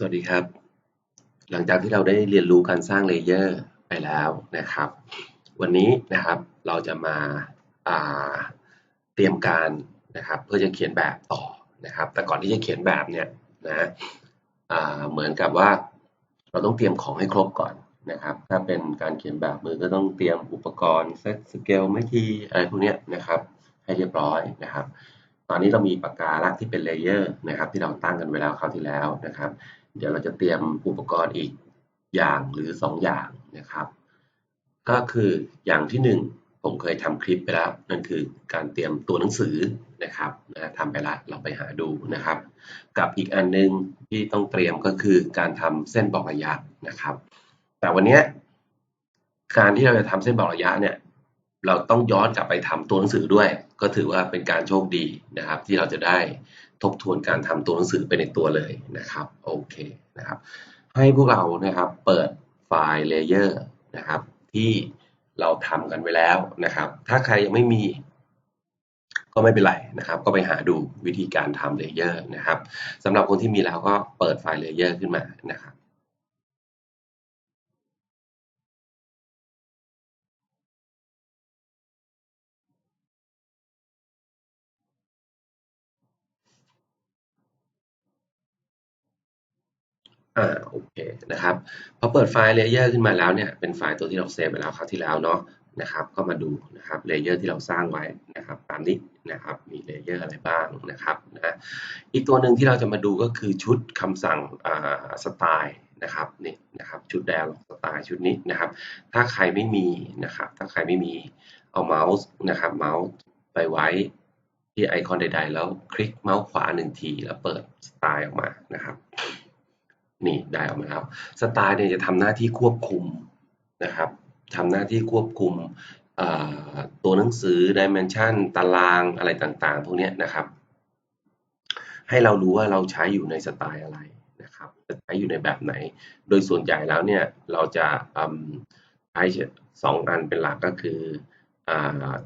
สวัสดีครับ หลังจากที่เราได้เรียนรู้การสร้างเลเยอร์ไปแล้วนะครับ วันนี้นะครับเราจะมาาเตรียมการนะครับเพื่อจะเขียนแบบต่อนะครับ แต่ก่อนที่จะเขียนแบบเนี่ยนะเหมือนกับว่าเราต้องเตรียมของให้ครบก่อนนะครับ ถ้าเป็นการเขียนแบบมือก็ต้องเตรียมอุปกรณ์เซตสเกลไม่ทีอะไรพวกนี้นะครับ ให้เรียบร้อยนะครับ ตอนนี้เรามีปากกาละที่เป็นเลเยอร์นะครับ ที่เราตั้งกันไว้แล้วคราวที่แล้วนะครับ เดี๋ยวเราจะเตรียมอุปกรณ์อีกอย่างหรือ2องอย่างนะครับ ก็คืออย่างที่1ผมเคยทำคลิปไปแล้ว นั่นคือการเตรียมตัวหนังสือนะครับนะทำไปละเราไปหาดูนะครับ กับอีกอันนึงที่ต้องเตรียมก็คือการทำเส้นบอกระยะนะครับ แต่วันนี้การที่เราจะทำเส้นบอกระยะเนี่ยเราต้องย้อนกลับไปทำตัวหนังสือด้วย ก็ถือว่าเป็นการโชคดีนะครับ ที่เราจะได้ ทบทวนการทำตัวหนังสือไปในตัวเลยนะครับโอเคนะครับให้พวกเรานะครับเปิดไฟล์เลเยอร์นะครับที่เราทำกันไว้แล้วนะครับ ถ้าใครยังไม่มี ก็ไม่เป็นไรนะครับ ก็ไปหาดูวิธีการทำเลเยอร์นะครับสำหรับคนที่มีแล้วก็เปิดไฟล์เลเยอร์ขึ้นมานะครับ อ่าโอเคนะครับพอเปิดไฟล์เลเยอร์ขึ้นมาแล้วเนี่ยเป็นไฟล์ตัวที่เราเซฟไปแล้วคราวที่แล้วเนาะนะครับ ก็มาดูนะครับเลเยอร์ที่เราสร้างไว้นะครับ ตามนี้นะครับมีเลเยอร์อะไรบ้างนะครับนะอีกตัวหนึ่งที่เราจะมาดูก็คือชุดคำสั่งอ่าสไตล์นะครับนี่นะครับชุดแดร์สไตล์ชุดนี้นะครับ ถ้าใครไม่มีนะครับ ถ้าใครไม่มีเอาเมาส์นะครับ เมาส์ไปไว้ที่ไอคอนใดๆ แล้วคลิกเมาส์ขวาหนึ่งที แล้วเปิดสไตล์ออกมานะครับ นี่ได้ออกมาแล้วสไตล์เนี่ยจะทำหน้าที่ควบคุมนะครับทำหน้าที่ควบคุมตัวหนังสือดิเมนชันตารางอะไรต่างๆ พวกนี้นะครับ ให้เรารู้ว่าเราใช้อยู่ในสไตล์อะไรนะครับจะใช้อยู่ในแบบไหน โดยส่วนใหญ่แล้วเนี่ยเราจะใช้สองอันเป็นหลักก็คือ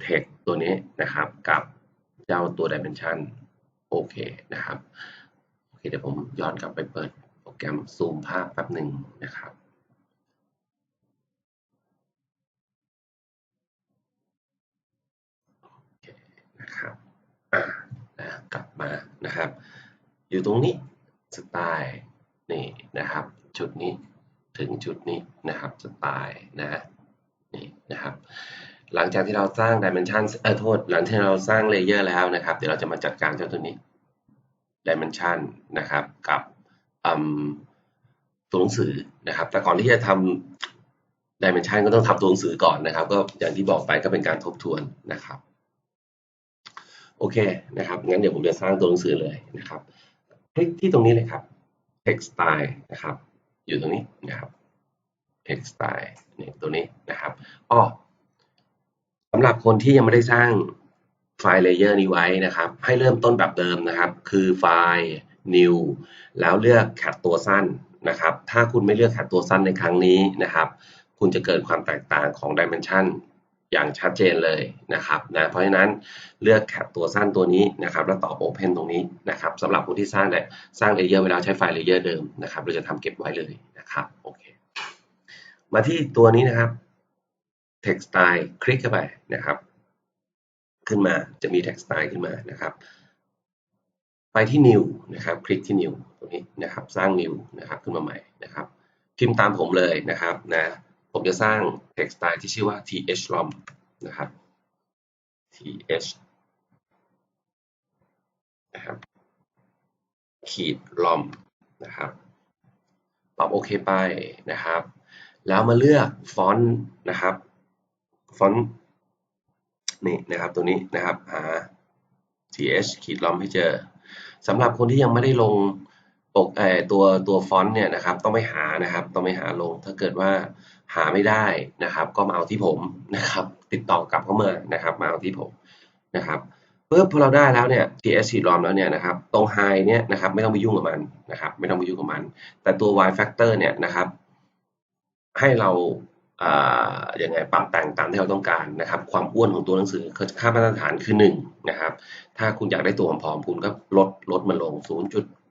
เทคตัวนี้นะครับกับเจ้าตัว dimension โอเคนะครับโอเคเดี๋ยวผมย้อนกลับไปเปิด กรมซูมภาพแป๊บหนึ่งนะครับนะครับนะกลับมานะครับ อยู่ตรงนี้สไตล์นี่นะครับชุดนี้ถึงชุดนี้นะครับสไตล์นะนี่นะครับหลังจากที่เราสร้างดิเมนชันเออโทษ หลังที่เราสร้างเลเยอร์แล้วนะครับ เดี๋ยวเราจะมาจัดการเจ้าตัวนี้ดิเมนชันนะครับ กับ ตัวหนังสือนะครับ แต่ก่อนที่จะทำดิเมนชันก็ต้องทำตัวหนังสือก่อนนะครับ ก็อย่างที่บอกไปก็เป็นการทบทวนนะครับ โอเคนะครับ งั้นเดี๋ยวผมจะสร้างตัวหนังสือเลยนะครับคลิกที่ตรงนี้เลยครับ text style นะครับ อยู่ตรงนี้นะครับ text style นี่ตัวนี้นะครับอ้อสำหรับคนที่ยังไม่ได้สร้างไฟล์เลเยอร์นี้ไว้นะครับ ให้เริ่มต้นแบบเดิมนะครับ คือไฟล์ new แล้วเลือกแคปตัวสั้นนะครับ ถ้าคุณไม่เลือกแคปตัวสั้นในครั้งนี้นะครับ คุณจะเกิดความแตกต่างของ dimension อย่างชัดเจนเลยนะครับนะเพราะฉะนั้นเลือกแคปตัวสั้นตัวนี้นะครับแล้วตอบ Open ตรงนี้นะครับสำหรับผู้ที่สร้างเนี่ยสร้างเลเยอร์เวลาใช้ไฟล์เลเยอร์เดิมนะครับเราจะทำเก็บไว้เลยนะครับโอเคมาที่ตัวนี้นะครับ text style คลิกเข้าไปนะครับ ขึ้นมาจะมี text style ขึ้นมานะครับ ไปที่ new นะครับ คลิกที่ new ตรงนี้นะครับ สร้าง new นะครับ ขึ้นมาใหม่นะครับ พิมพ์ตามผมเลยนะครับนะ ผมจะสร้าง text style ที่ชื่อว่า thlom นะครับ th นะครับ ขีด lom นะครับ ตอบโอเคไปนะครับ แล้วมาเลือกฟอนต์นะครับ ฟอนต์นี่นะครับ ตัวนี้นะครับ หา th ขีด lom ให้เจอ สำหรับคนที่ยังไม่ได้ลงปกตัวตัวฟอนต์เนี่ยนะครับ ต้องไปหานะครับ ต้องไปหาลง ถ้าเกิดว่าหาไม่ได้นะครับ ก็มาเอาที่ผมนะครับ ติดต่อกลับเข้ามานะครับ มาเอาที่ผมนะครับปุ๊บพอเราได้แล้วเนี่ย TS ฉีดรอมแล้วเนี่ยนะครับ ตรง high เนี่ยนะครับ ไม่ต้องไปยุ่งกับมันนะครับ ไม่ต้องไปยุ่งกับมัน แต่ตัว y factor เนี่ยนะครับ ให้เรา อย่างไงปรับแต่งตามที่เราต้องการนะครับ ความอ้วนของตัวหนังสือค่ามาตรฐานคือ1นะครับ ถ้าคุณอยากได้ตัวผอมๆคุณก็ลดลดมันลง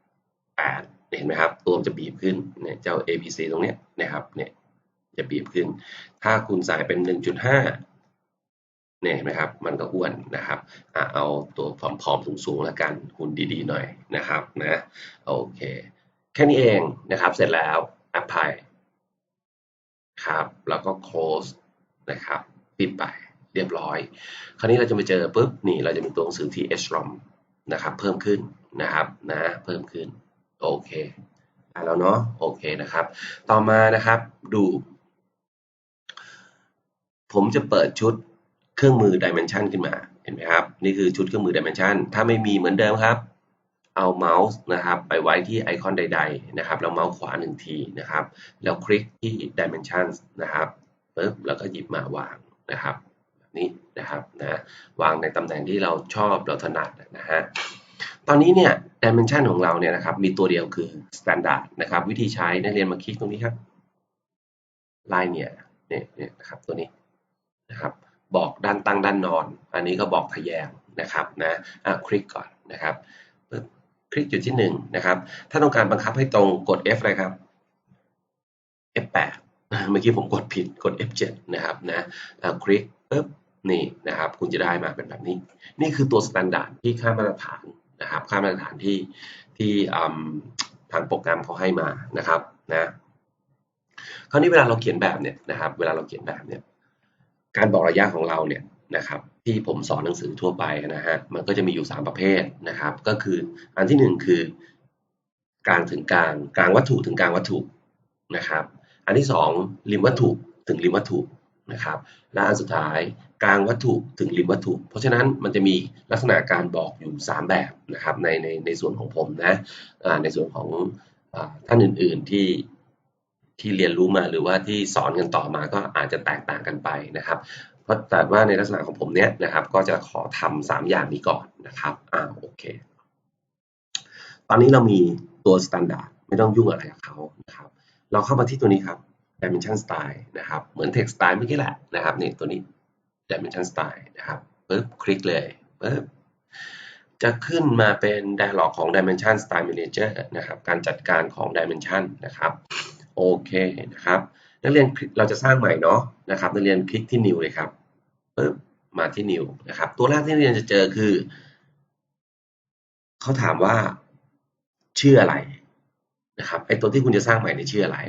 0.8 เห็นไหมครับ ตัวมันจะบีบขึ้นเนี่ยเจ้า ABC ตรงเนี้ยนะครับเนี่ยจะบีบขึ้น ถ้าคุณใส่เป็น 1.5 เนี่ยเห็นไหมครับ มันก็อ้วนนะครับอเอาตัวผอมๆสูงๆแล้วกันหุ่นดีๆหน่อยนะครับนะโอเค แค่นี้เองนะครับเสร็จแล้ว apply ครับ แล้วก็ close นะครับปิดไปเรียบร้อย คราวนี้เราจะไปเจอปุ๊บนี่เราจะมีตัวหนังสือที่ HROM นะครับเพิ่มขึ้นนะครับนะเพิ่มขึ้นโอเคได้แล้วเนาะโอเคนะครับ ต่อมานะครับดู ผมจะเปิดชุดเครื่องมือ Dimension ขึ้นมาเห็นไหมครับ นี่คือชุดเครื่องมือ Dimension ถ้าไม่มีเหมือนเดิมครับ เอาเมาส์นะครับไปไว้ที่ไอคอนใดๆนะครับแล้วเมาส์ขวาหนึ่งทีนะครับ แล้วคลิกที่ Dimensions นะครับปึ๊บแล้วก็หยิบมาวางนะครับนี้นะครับนะวางในตำแหน่งที่เราชอบเราถนัดนะฮะตอนนี้เนี่ย Dimension ของเราเนี่ยนะครับมีตัวเดียวคือ Standard นะครับวิธีใช้นักเรียนมาคลิกตรงนี้ครับ Line เนี่ยเนี่ยนะครับตัวนี้นะครับบอกด้านตั้งด้านนอน อันนี้ก็บอกทะแยงนะครับนะอะคลิกก่อนนะครับ คลิกจุดที่1นนะครับ ถ้าต้องการบังคับให้ตรงกด F เลยครับ F8 เมื่อกี้ผมกดผิดกด F7 นะครับนะคลิกปุ๊บนี่นะครับ คุณจะได้มาเป็นแบบนี้ นี่คือตัวสแตนดาร์ดที่ค่ามาตรฐานนะครับ ค่ามาตรฐานที่ที่ทางโปรแกรมเขาให้มานะครับนะคราวนี้เวลาเราเขียนแบบเนี่ยนะครับ เวลาเราเขียนแบบเนี่ย การบอกระยะของเราเนี่ย นะครับที่ผมสอนหนังสือทั่วไปนะฮะมันก็จะมีอยู่ 3 ประเภทนะครับ ก็คืออันที่ 1 คือกลางถึงกลางกลางวัตถุถึงกลางวัตถุนะครับ อันที่ 2 ริมวัตถุถึงริมวัตถุนะครับ และอันสุดท้ายกลางวัตถุถึงริมวัตถุ เพราะฉะนั้นมันจะมีลักษณะการบอกอยู่ 3 แบบนะครับในในในส่วนของผมนะในส่วนของท่านอื่น ๆที่ที่เรียนรู้มาหรือว่าที่สอนกันต่อมาก็อาจจะแตกต่างกันไปนะครับ เพราะแต่ว่าในลักษณะของผมเนี้ยนะครับ ก็จะขอทำสามอย่างนี้ก่อนนะครับอ่าโอเค ตอนนี้เรามีตัว standard ไม่ต้องยุ่งอะไรกับเขานะครับ เราเข้ามาที่ตัวนี้ครับ dimension style นะครับ เหมือน text style เมื่อกี้แหละนะครับนี่ตัวนี้ dimension style นะครับปึ๊บคลิกเลยปึ๊บจะขึ้นมาเป็น dialog ของ dimension style manager นะครับ การจัดการของ dimension นะครับ โอเคนะครับ นักเรียนเราจะสร้างใหม่เนาะนะครับนักเรียนคลิกที่ new เลยครับปึ๊บมาที่ new นะครับ ตัวแรกที่นักเรียนจะเจอคือเขาถามว่าชื่ออะไรนะครับไอตัวที่คุณจะสร้างใหม่ในชื่ออะไร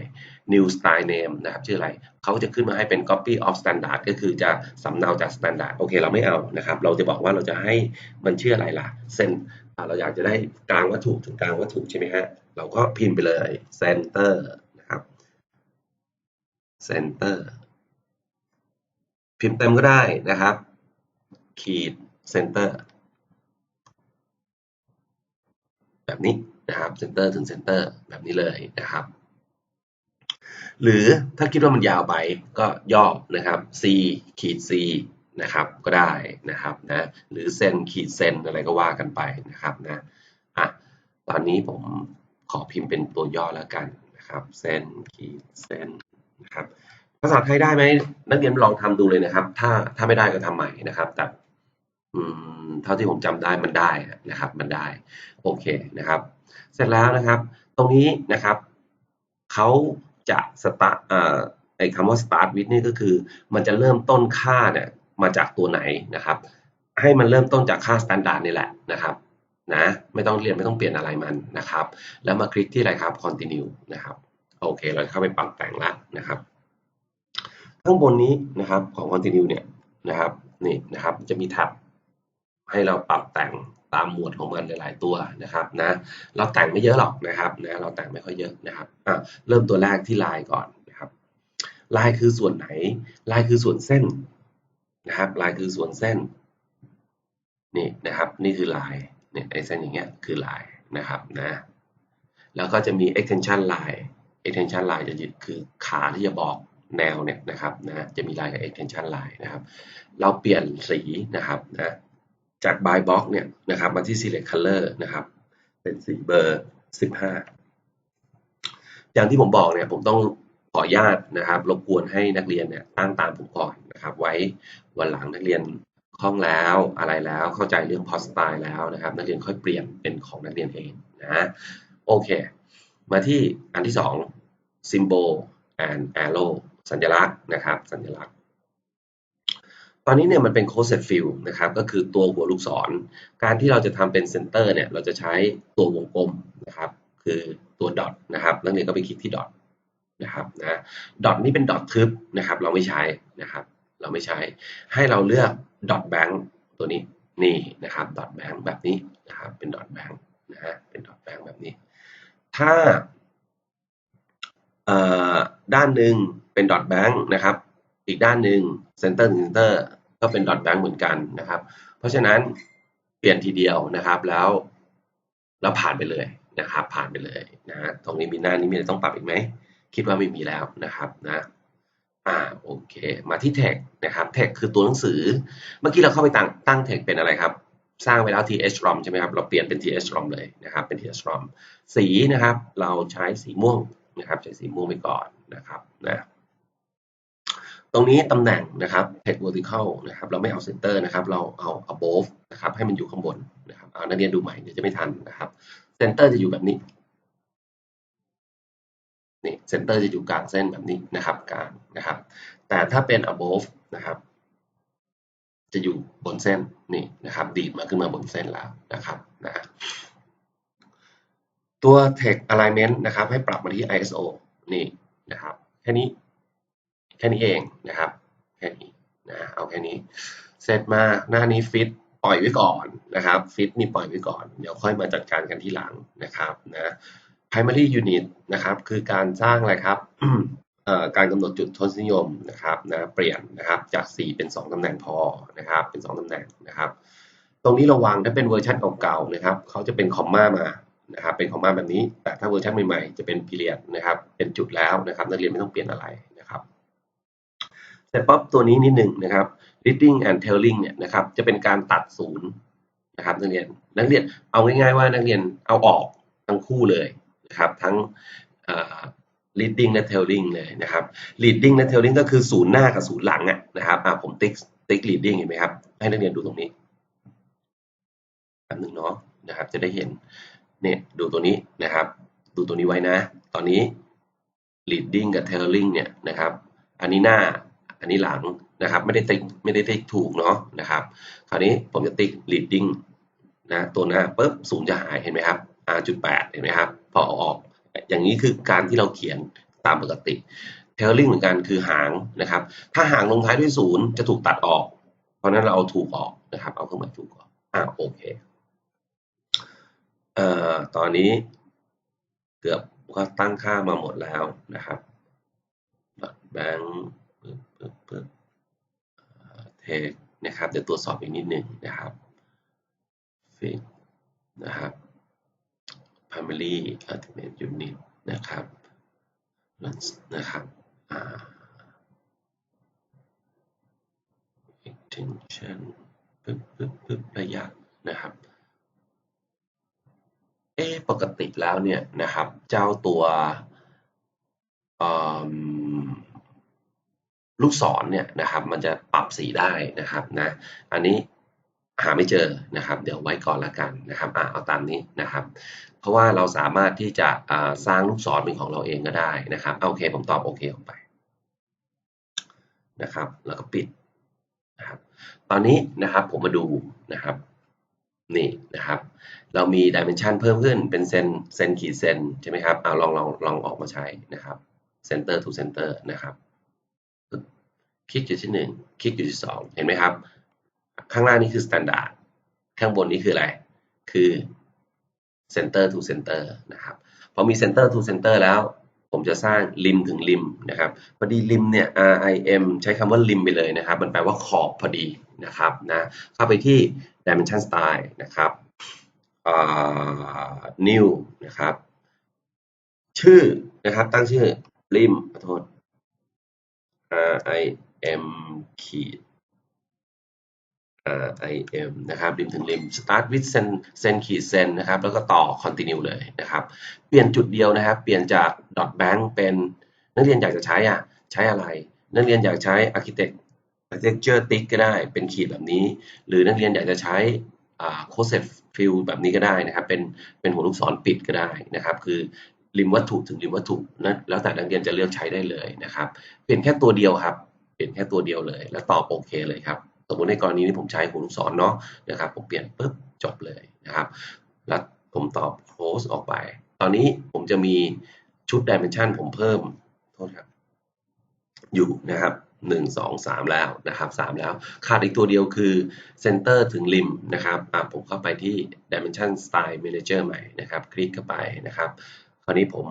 new style name นะครับชื่ออะไรเขาจะขึ้นมาให้เป็น copy of standard ก็คือจะสำเนาจาก standard โอเคเราไม่เอานะครับ เราจะบอกว่าเราจะให้มันชื่ออะไรล่ะเส้นเราอยากจะได้กลางวัตถุถึงกลางวัตถุใช่ไหมฮะเราก็พิมพ์ไปเลย center center พิมพ์เต็มก็ได้นะครับ ขีด center แบบนี้นะครับ center ถึง center แบบนี้เลยนะครับ หรือถ้าคิดว่ามันยาวไปก็ย่อนะครับ c ขีด c นะครับก็ได้นะครับนะหรือเซนขีดเซนอะไรก็ว่ากันไปนะครับนะอะตอนนี้ผมขอพิมพ์เป็นตัวย่อแล้วกันนะครับเซนขีดเซน นะครับ ภาษาไทยได้ไหมนักเรียนลองทำดูเลยนะครับ ถ้าถ้าไม่ได้ก็ทำใหม่นะครับ แต่เท่าที่ผมจำได้มันได้นะครับ มันได้ โอเคนะครับ เสร็จแล้วนะครับ ตรงนี้นะครับเขาจะสตาร์ไอ้คำว่า start with นี่ก็คือ มันจะเริ่มต้นค่าเนี่ยมาจากตัวไหนนะครับ ให้มันเริ่มต้นจากค่า standard นี่แหละนะครับนะไม่ต้องเรียนไม่ต้องเปลี่ยนอะไรมันนะครับ แล้วมาคลิกที่อะไรครับ continue นะครับ โอเค เราเข้าไปปรับแต่งแล้วนะครับ ข้างบนนี้นะครับของ continue เนี่ยนะครับนี่นะครับจะมีแท็บให้เราปรับแต่งตามหมวดของมันหลาย ๆ ตัวนะครับนะเราแต่งไม่เยอะหรอกนะครับนะเราแต่งไม่ค่อยเยอะนะครับอะเริ่มตัวแรกที่ลายก่อนนะครับลายคือส่วนไหนลายคือส่วนเส้นนะครับลายคือส่วนเส้นนี่นะครับนี่คือลายเนี่ยไอเส้นอย่างเงี้ยคือลายนะครับนะแล้วก็จะมี extension line extension line จะยึดคือขาที่จะบอกแนวเนี่ยนะครับนะจะมีลายกับ extension line นะครับ เราเปลี่ยนสีนะครับนะจาก by box เนี่ยนะครับมาที่ select color นะครับ เป็นสีเบอร์ 15 อย่างที่ผมบอกเนี่ยผมต้องขออนุญาตนะครับ รบกวนให้นักเรียนเนี่ยตั้งตามผมก่อนนะครับ ไว้วันหลังนักเรียนคล่องแล้วอะไรแล้วเข้าใจเรื่อง post style แล้วนะครับ นักเรียนค่อยเปลี่ยนเป็นของนักเรียนเองนะโอเค มาที่อันที่สอง symbol and arrow สัญลักษณ์นะครับ สัญลักษณ์ ตอนนี้เนี่ยมันเป็น closed field นะครับ ก็คือตัวหัวลูกศร การที่เราจะทำเป็น center เนี่ย เราจะใช้ตัววงกลมนะครับ คือตัว dot นะครับ นักเรียนก็ไปคลิกที่ dot นะครับนะ dot นี่เป็น dot ทึบนะครับ เราไม่ใช้นะครับ เราไม่ใช้ ให้เราเลือก dot bank ตัวนี้นี่นะครับ dot bank แบบนี้นะครับ เป็น dot bank นะฮะเป็น dot bank แบบนี้ ถ้าด้านหนึ่งเป็น dot bank นะครับ อีกด้านหนึ่ง center ถึง center ก็เป็น dot bank เหมือนกันนะครับ เพราะฉะนั้นเปลี่ยนทีเดียวนะครับแล้วแล้วผ่านไปเลยนะครับ ผ่านไปเลยนะฮะตรงนี้มีหน้านี้มีอะไรต้องปรับอีกไหมคิดว่าไม่มีแล้วนะครับนะอ่าโอเค มาที่ text นะครับ text คือตัวหนังสือ เมื่อกี้เราเข้าไปตั้งตั้ง text เป็นอะไรครับ สร้างไว้แล้ว th-rom ใช่ไหมครับ เราเปลี่ยนเป็น th-rom เลยนะครับ เป็น th-rom สีนะครับ เราใช้สีม่วงนะครับ ใช้สีม่วงไปก่อนนะครับนะตรงนี้ตำแหน่งนะครับ text vertical นะครับ เราไม่เอา center นะครับ เราเอา above นะครับ ให้มันอยู่ข้างบนนะครับเอานักเรียนดูใหม่เดี๋ยวจะไม่ทันนะครับ center จะอยู่แบบนี้นี่ center จะอยู่กลางเส้นแบบนี้นะครับกลางนะครับ แต่ถ้าเป็น above นะครับ จะอยู่บนเส้นนี่นะครับ ดีดมาขึ้นมาบนเส้นแล้วนะครับนะตัว text alignment นะครับ ให้ปรับมาที่ ISO นี่นะครับแค่นี้แค่นี้เองนะครับแค่นี้นะเอาแค่นี้ เสร็จมาหน้านี้ฟิตปล่อยไว้ก่อนนะครับฟิตนี่ปล่อยไว้ก่อน เดี๋ยวค่อยมาจัดการกันที่หลังนะครับนะ primary unit นะครับ คือการสร้างอะไรครับ การกำหนดจุดทศนิยมนะครับนะเปลี่ยนนะครับจาก 4 เป็น 2ตำแหน่งพอนะครับเป็น 2ตำแหน่งนะครับ ตรงนี้ระวังถ้าเป็นเวอร์ชันเก่าๆนะครับเขาจะเป็นคอมมามานะครับเป็นคอมมาแบบนี้ แต่ถ้าเวอร์ชันใหม่ๆ จะเป็นพีเรียดนะครับเป็นจุดแล้วนะครับ นักเรียนไม่ต้องเปลี่ยนอะไรนะครับเสร็จปั๊บตัวนี้นิดหนึ่งนะครับ reading and telling เนี่ยนะครับจะเป็นการตัดศูนย์นะครับนักเรียนนักเรียนเอาง่ายๆว่านักเรียนเอาออกทั้งคู่เลยนะครับทั้ง leading และ telling เลยนะครับ leading และ telling ก็คือศูนย์หน้ากับศูนย์หลังอะนะครับอ่าผมติ๊กติ๊ก leading เห็นไหมครับ ให้นักเรียนดูตรงนี้อันหนึ่งเนาะนะครับ จะได้เห็นเนี่ยดูตัวนี้นะครับ ดูตัวนี้ไว้นะ ตอนนี้ leading กับ telling เนี่ยนะครับ อันนี้หน้าอันนี้หลังนะครับ ไม่ได้ติ๊กไม่ได้ติ๊กถูกเนาะนะครับ คราวนี้ผมจะติ๊ก leading นะตัวหน้าปุ๊บศูนย์จะหายเห็นไหมครับ r.8 เห็นไหมครับ พอออก อย่างนี้คือการที่เราเขียนตามปกติ tailing เหมือนกันคือหางนะครับ ถ้าหางลงท้ายด้วยศูนย์จะถูกตัดออก เพราะนั้นเราเอาถูกออกนะครับ เอาเครื่องหมายถูกออกอ่าโอเคเอ่อตอนนี้เกือบก็ตั้งค่ามาหมดแล้วนะครับ bank ปึ๊บปึ๊บปึ๊บเทคนะครับ เดี๋ยวตรวจสอบอีกนิดหนึ่งนะครับ fit นะครับ primary ultimate unit นะครับนะครับ extension ปึ๊บปึ๊บปึ๊บระยะนะครับเอ๊ปกติแล้วเนี่ยนะครับ เจ้าตัวลูกศรเนี่ยนะครับ มันจะปรับสีได้นะครับนะ อันนี้ หาไม่เจอนะครับ เดี๋ยวไว้ก่อนละกันนะครับอ่าเอาตามนี้นะครับ เพราะว่าเราสามารถที่จะสร้างลูกศรเป็นของเราเองก็ได้นะครับโอเคผมตอบโอเคออกไปนะครับ แล้วก็ปิดนะครับ ตอนนี้นะครับผมมาดูนะครับนี่นะครับ เรามีดิเมนชันเพิ่มขึ้นเป็นเซนเซนขีดเซนใช่ไหมครับเอาลองลองลองออกมาใช้นะครับเซนเตอร์ทูเซนเตอร์นะครับคลิกจุดที่หนึ่งคลิกจุดที่สองเห็นไหมครับ ข้างล่างนี่คือ standard ข้างบนนี้คืออะไร คือ center to center นะครับ พอมี center to center แล้ว ผมจะสร้างริมถึงริมนะครับ พอดีริมเนี่ย RIM ใช้คำว่าริมไปเลยนะครับ มันแปลว่าขอบพอดีนะครับนะ เข้าไปที่ dimension style นะครับ new นะครับ ชื่อนะครับ ตั้งชื่อริมขอโทษ RIM ขีด RIM นะครับริมถึงริม start with เซนเซนขีดเซนนะครับ แล้วก็ต่อ continue เลยนะครับ เปลี่ยนจุดเดียวนะครับ เปลี่ยนจาก dot bank เป็นนักเรียนอยากจะใช้อะ ใช้อะไร นักเรียนอยากใช้ architect architecture tick ก็ได้ เป็นขีดแบบนี้ หรือนักเรียนอยากจะใช้ c o s e t field แบบนี้ก็ได้นะครับ เป็น เป็นหัวลูกศรปิดก็ได้นะครับ คือริมวัตถุถึงริมวัตถุนะแล้วแต่นักเรียนจะเลือกใช้ได้เลยนะครับ เปลี่ยนแค่ตัวเดียวครับ เปลี่ยนแค่ตัวเดียวเลย แล้วตอบโอเคเลยครับ สมมติในกรณีนี้ผมใช้ครูลูกศรเนาะนะครับ ผมเปลี่ยนปุ๊บจบเลยนะครับ แล้วผมตอบ close ออกไป ตอนนี้ผมจะมีชุด dimension ผมเพิ่มโทษครับ อยู่นะครับหนึ่งสองสามแล้วนะครับสามแล้วขาดอีกตัวเดียวคือ center ถึงริมนะครับอะผมเข้าไปที่ dimension style manager ใหม่นะครับ คลิกเข้าไปนะครับ คราวนี้ผม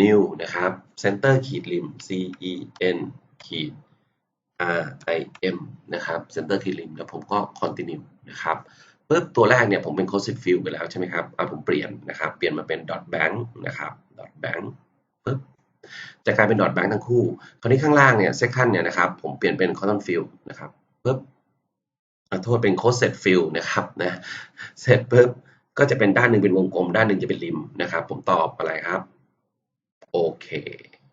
new นะครับ center ขีดริม c e n ขีด r i m นะครับ center ขีดริมแล้วผมก็ continue นะครับปุ๊บตัวแรกเนี่ยผมเป็น cosine field ไปแล้วใช่ไหมครับอะผมเปลี่ยนนะครับ เปลี่ยนมาเป็น dot bank นะครับ dot bank ปุ๊บจะกลายเป็นดอทแบงค์ทั้งคู่ คราวนี้ข้างล่างเนี่ยเซคันเนี่ยนะครับ ผมเปลี่ยนเป็นคอน t อนฟิลนะครับปุ๊บอโทษเป็นโคเซตฟิลนะครับนะ เสร็จปุ๊บก็จะเป็นด้านหนึ่งเป็นวงกลม ด้านหนึ่งจะเป็นริมนะครับ ผมตอบอะไรครับ โอเค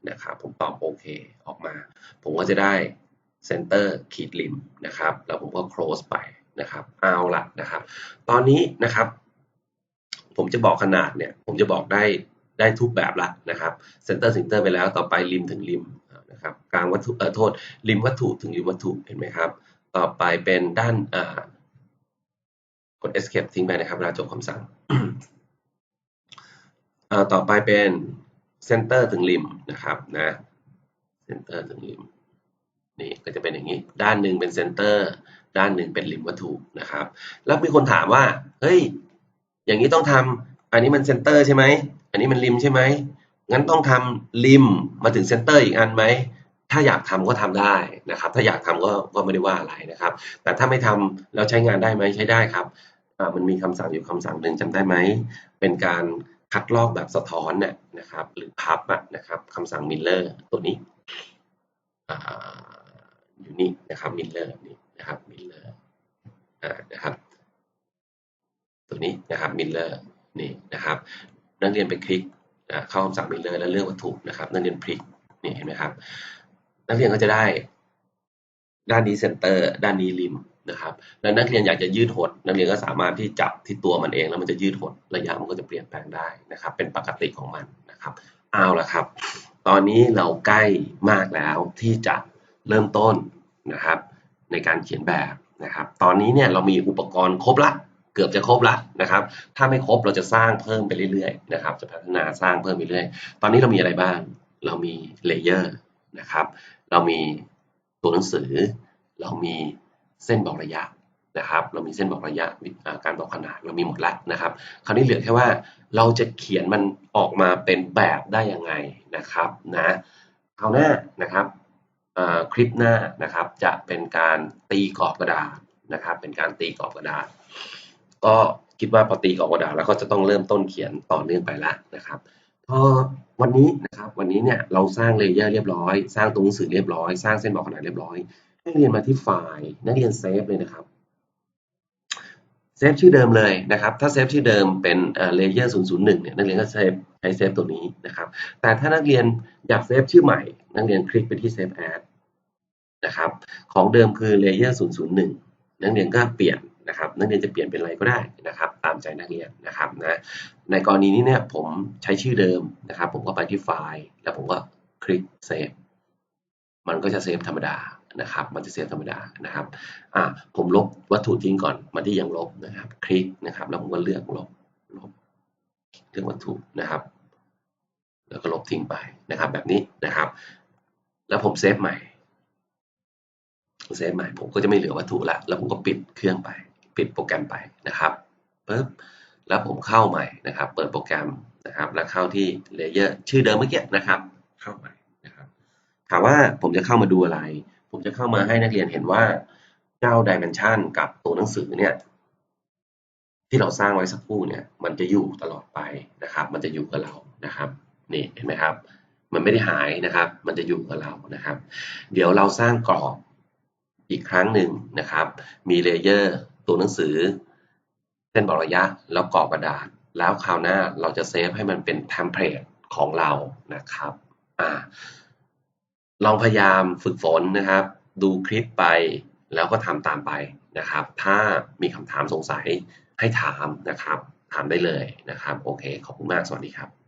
นะครับ ผมตอบโอเค ออกมา ผมก็จะได้ เซนเตอร์ขีดริมนะครับ แล้วผมก็ close ไปนะครับ เอาละนะครับ ตอนนี้นะครับ ผมจะบอกขนาดเนี่ย ผมจะบอกได้ได้ทุกแบบละนะครับเซนเตอร์เซนเตอร์ไปแล้วต่อไปริมถึงริมนะครับ กลางวัตถุเออโทษ ริมวัตถุถึงริมวัตถุเห็นไหมครับ ต่อไปเป็นด้านอ่ากด escape ทิ้งไปนะครับเวลาจบคำสั่งต่อไปเป็นเซนเตอร์ถึงริมนะครับนะเซนเตอร์ถึงริม นี่ก็จะเป็นอย่างนี้ ด้านหนึ่งเป็นเซนเตอร์ ด้านหนึ่งเป็นริมวัตถุนะครับ แล้วมีคนถามว่า เฮ้ย อย่างนี้ต้องทำอันนี้มันเซนเตอร์ใช่ไหม อันนี้มันริมใช่ไหม งั้นต้องทำริมมาถึงเซนเตอร์อีกอันไหม ถ้าอยากทำก็ทำได้นะครับ ถ้าอยากทำก็ก็ไม่ได้ว่าอะไรนะครับ แต่ถ้าไม่ทำแล้วใช้งานได้ไหมใช้ได้ครับ มันมีคำสั่งอยู่คำสั่งหนึ่งจำได้ไหม เป็นการคัดลอกแบบสะท้อนเนี่ยนะครับ หรือพับนะครับคำสั่งมิลเลอร์ตัวนี้อ ยู่นี่นะครับมิลเลอร์นี่นะครับมิลเลอร์อ่านะครับตัวนี้นะครับมิลเลอร์นี่นะครับนักเรียนไปคลิกเข้าคำสั่งมิลเลอร์แล้วเลือกวัตถุนะครับนักเรียนพลิกนี่เห็นไหมครับ นักเรียนก็จะได้ ด้านนี้เซนเตอร์ด้านนี้ริมนะครับ แล้วนักเรียนอยากจะยืดหด นักเรียนก็สามารถที่จับที่ตัวมันเอง แล้วมันจะยืดหดระยะมันก็จะเปลี่ยนแปลงได้นะครับ เป็นปกติของมันนะครับเอาละครับ ตอนนี้เราใกล้มากแล้วที่จะ เริ่มต้นนะครับ ในการเขียนแบบนะครับ ตอนนี้เนี่ยเรามีอุปกรณ์ครบละเกือบจะครบละนะครับ ถ้าไม่ครบเราจะสร้างเพิ่มไปเรื่อยๆนะครับ จะพัฒนาสร้างเพิ่มไปเรื่อยตอนนี้เรามีอะไรบ้าง เรามีเลเยอร์นะครับ เรามีตัวหนังสือ เรามีเส้นบอกระยะนะครับ เรามีเส้นบอกระยะการบอกขนาดเรามีหมดล้วนะครับ คราวนี้เหลือแค่ว่าเราจะเขียนมันออกมาเป็นแบบได้ยังไงนะครับนะคราวหน้านะครับ คลิปหน้านะครับจะเป็นการตีกรอบกระดาษนะครับ เป็นการตีกรอบกระดาษ ก็คิดว่าพอตีกรอบกระดาษแล้วก็จะต้องเริ่มต้นเขียนต่อเนื่องไปละนะครับพอวันนี้นะครับวันนี้เนี่ยเราสร้างเลเยอร์เรียบร้อย สร้างตัวหนังสือเรียบร้อย สร้างเส้นบอกขนาดเรียบร้อยนักเรียนมาที่ไฟล์นักเรียนเซฟเลยนะครับเซฟชื่อเดิมเลยนะครับ ถ้าเซฟชื่อเดิมเป็นเลเยอร์001เนี่ยนักเรียนก็เซฟใช้เซฟตัวนี้นะครับ แต่ถ้านักเรียนอยากเซฟชื่อใหม่ นักเรียนคลิกไปที่เซฟแอด นะครับ ของเดิมคือเลเยอร์001 นักเรียนก็เปลี่ยนนะครับ นักเรียนจะเปลี่ยนเป็นอะไรก็ได้นะครับ ตามใจนักเรียนนะครับนะ ในกรณีนี้เนี่ยผมใช้ชื่อเดิมนะครับ ผมก็ไปที่ไฟล์ แล้วผมก็คลิกเซฟ มันก็จะเซฟธรรมดานะครับ มันจะเซฟธรรมดานะครับ อ่า ผมลบวัตถุทิ้งก่อน มาที่ยังลบนะครับ คลิกนะครับ แล้วผมก็เลือกลบ ลบ เลือกวัตถุนะครับ แล้วก็ลบทิ้งไปนะครับ แบบนี้นะครับ แล้วผมเซฟใหม่ เซฟใหม่ผมก็จะไม่เหลือวัตถุละแล้วผมก็ปิดเครื่องไป ปิดโปรแกรมไปนะครับปึ๊บแล้วผมเข้าใหม่นะครับ เปิดโปรแกรมนะครับ แล้วเข้าที่เลเยอร์ชื่อเดิมเมื่อกี้นะครับ เข้าใหม่นะครับถามว่าผมจะเข้ามาดูอะไร ผมจะเข้ามาให้นักเรียนเห็นว่าเจ้าดิเมนชันกับตัวหนังสือเนี่ยที่เราสร้างไว้สักครู่เนี่ย มันจะอยู่ตลอดไปนะครับ มันจะอยู่กับเรานะครับนี่เห็นไหมครับ มันไม่ได้หายนะครับ มันจะอยู่กับเรานะครับ เดี๋ยวเราสร้างกรอบ อีกครั้งหนึ่งนะครับ มีเลเยอร์ตัวหนังสือ เส้นบอกระยะ แล้วกรอบกระดาษ แล้วคราวหน้าเราจะเซฟให้มันเป็นเทมเพลตของเรานะครับอ่าลองพยายามฝึกฝนนะครับ ดูคลิปไปแล้วก็ทำตามไปนะครับ ถ้ามีคำถามสงสัยให้ถามนะครับ ถามได้เลยนะครับ โอเค ขอบคุณมาก สวัสดีครับ